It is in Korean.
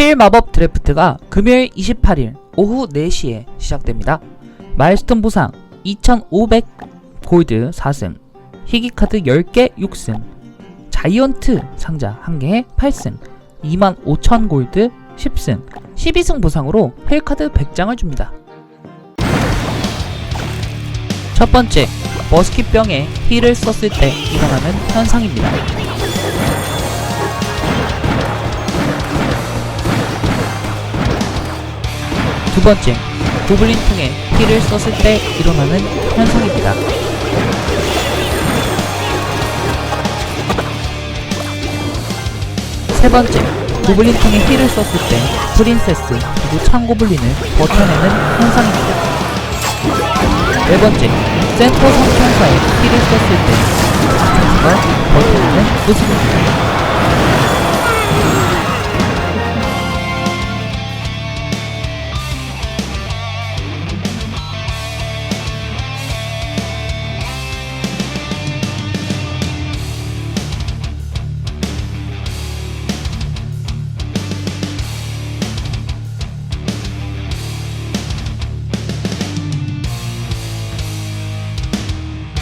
힐 마법 드래프트가 금요일 28일 오후 4시에 시작됩니다. 마일스톤 보상 2500 골드 4승, 희귀카드 10개 6승, 자이언트 상자 1개에 8승, 25,000 골드 10승, 12승 보상으로 펠카드 100장을 줍니다. 첫 번째, 머스킷병에 힐을 썼을 때 일어나는 현상입니다. 두 번째, 고블린 통에 힐을 썼을 때 일어나는 현상입니다. 세 번째, 고블린 통에 힐을 썼을 때 프린세스 그리고 창고블린을 버텨내는 현상입니다. 네 번째, 센터 성천사에 힐을 썼을 때 버텨내는 모습입니다.